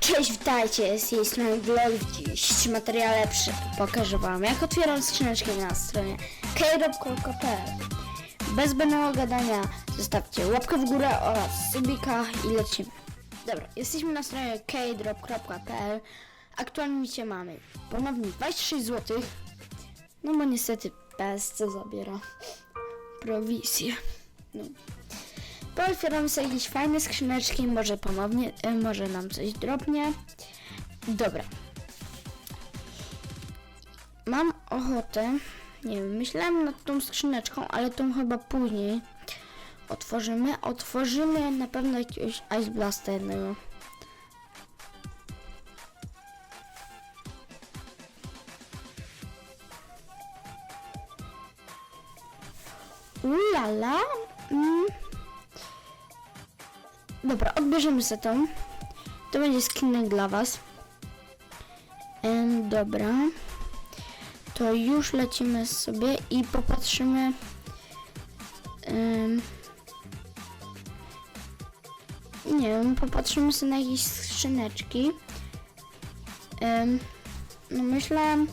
Cześć, witajcie, z tej strony Vlog. W dzisiejszym materiale przy... pokażę wam, jak otwieram skrzyneczki na stronie krop.pl Bez zbędnego gadania zostawcie łapkę w górę oraz subika i lecimy. Dobra, jesteśmy na stronie kdrop.pl Aktualnie mamy ponownie 26 zł No bo niestety PSC zabiera prowizję. No. Pootwieramy sobie jakieś fajne skrzyneczki, może ponownie, e, może nam coś drobnie. Dobra. Mam ochotę, nie wiem, myślałem nad tą skrzyneczką, ale tą chyba później otworzymy. Otworzymy na pewno jakiegoś Ice Blasta Ulala. Mm. Dobra, odbierzemy sobie tą. To będzie skinek dla was. Em, dobra. To już lecimy sobie i popatrzymy. nie wiem, popatrzymy sobie na jakieś skrzyneczki. No myślę...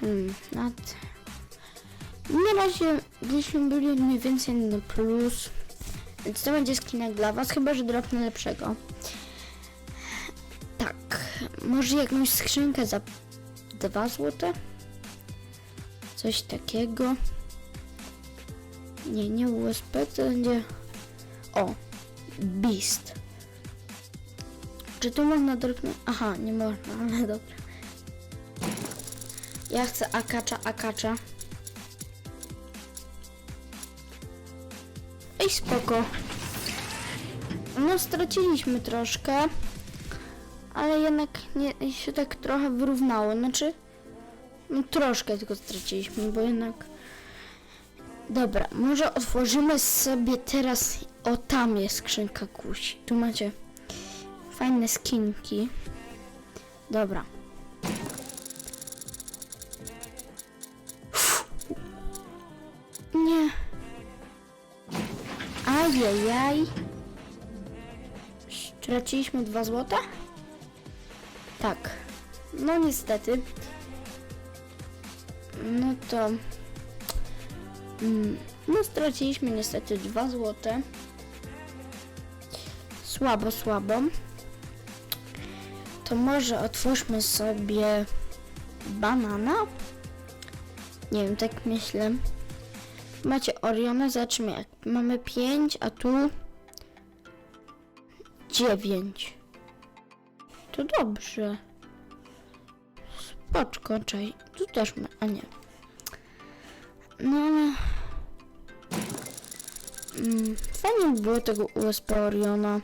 Hmm, nad... Na razie byśmy byli mniej więcej na plus. Więc to będzie skinek dla was, chyba że dropnę lepszego. Tak, może jakąś skrzynkę za 2 złote? Coś takiego. Nie, nie USP, to będzie... O, Beast. Czy tu można dropnąć? Aha, nie można, ale dobra. Ja chcę akacza, akacza. Ej, spoko. No, straciliśmy troszkę. Ale jednak nie, się tak trochę wyrównało. Znaczy, no troszkę tylko straciliśmy, bo jednak... Dobra, może otworzymy sobie teraz... O, tam jest skrzynka kusi. Tu macie fajne skinki. Dobra. Nie. Ajajaj. Straciliśmy 2 złote? Tak. No niestety. No to... Mm, no straciliśmy niestety 2 złote. Słabo, słabo. To może otwórzmy sobie banana? Nie wiem, tak myślę. Macie Oriona, zobaczymy jak mamy 5, a tu 9. To dobrze. Spoczko, czaj. Tu też ma, a nie. No ale... Mm, fajnie by było tego USP Oriona.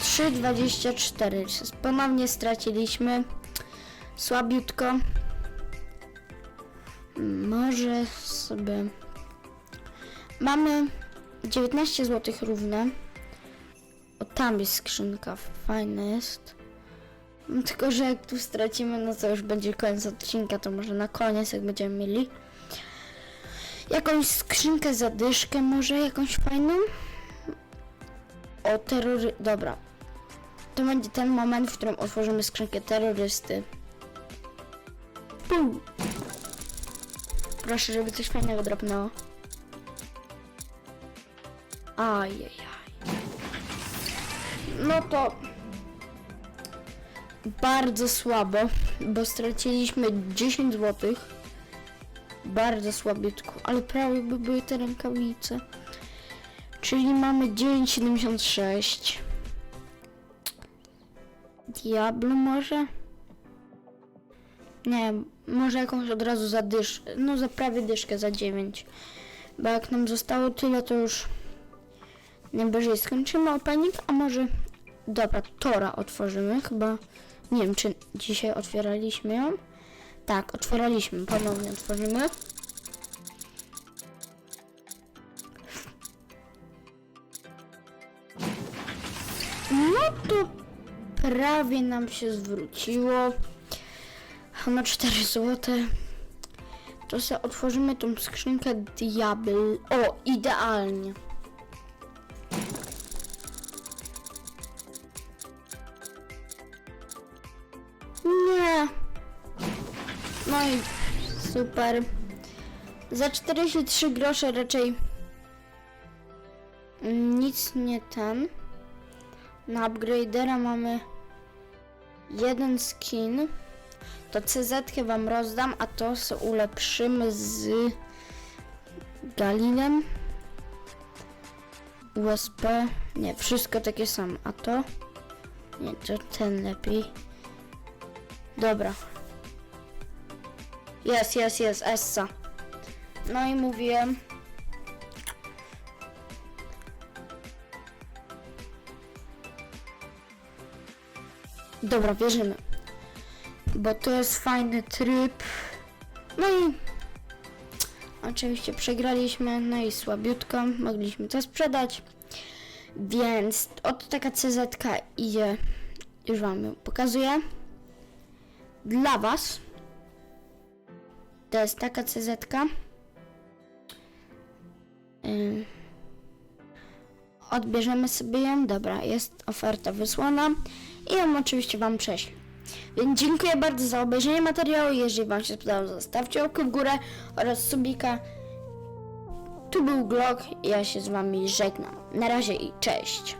3,24. Ponownie straciliśmy. Słabiutko. Może sobie. Mamy 19 zł równe. O, tam jest skrzynka, fajna jest. No, Tylko, że jak tu stracimy, no to już będzie koniec odcinka, to może na koniec, jak będziemy mieli. Jakąś skrzynkę zadyszkę, może jakąś fajną? O, terrory... Dobra. To będzie ten moment, w którym otworzymy skrzynkę terrorysty. Pum. Proszę, żeby coś fajnego dropnęło. Ajajaj. No to bardzo słabo, bo straciliśmy 10 zł. Bardzo słabiutko, ale prawie by były te rękawice. Czyli mamy 9,76. Diablo może? Nie, może jakąś od razu za dysz, no za prawie dyszkę za 9. Bo jak nam zostało tyle, to już najwyżej skończymy opening, a może... Dobra, Tora otworzymy, chyba... Nie wiem, czy dzisiaj otwieraliśmy ją. Tak, otwieraliśmy, ponownie otworzymy. No to prawie nam się zwróciło. Na 4 złote. to sobie otworzymy tą skrzynkę diabeł. O, idealnie. Nie. No i super. Za 43 grosze raczej nic nie ten. Na upgradera mamy jeden skin. To CZ wam rozdam, a to ulepszymy z Galinem. USP. Nie, wszystko takie samo. A to? Nie, to ten lepiej. Dobra. Jest, jest, jest, Essa. No i mówiłem. Dobra, wierzymy. Bo to jest fajny tryb. No i oczywiście przegraliśmy, no i słabiutko. Mogliśmy to sprzedać. Więc oto taka CZ idzie. Już wam ją pokazuję. Dla was. To jest taka CZ. Ym. Odbierzemy sobie ją. Dobra, jest oferta wysłana. I ją oczywiście wam prześlę. Więc dziękuję bardzo za obejrzenie materiału. Jeżeli wam się spodobało, zostawcie łapkę w górę oraz subika. Tu był Glock. Ja się z wami żegnam. Na razie i cześć.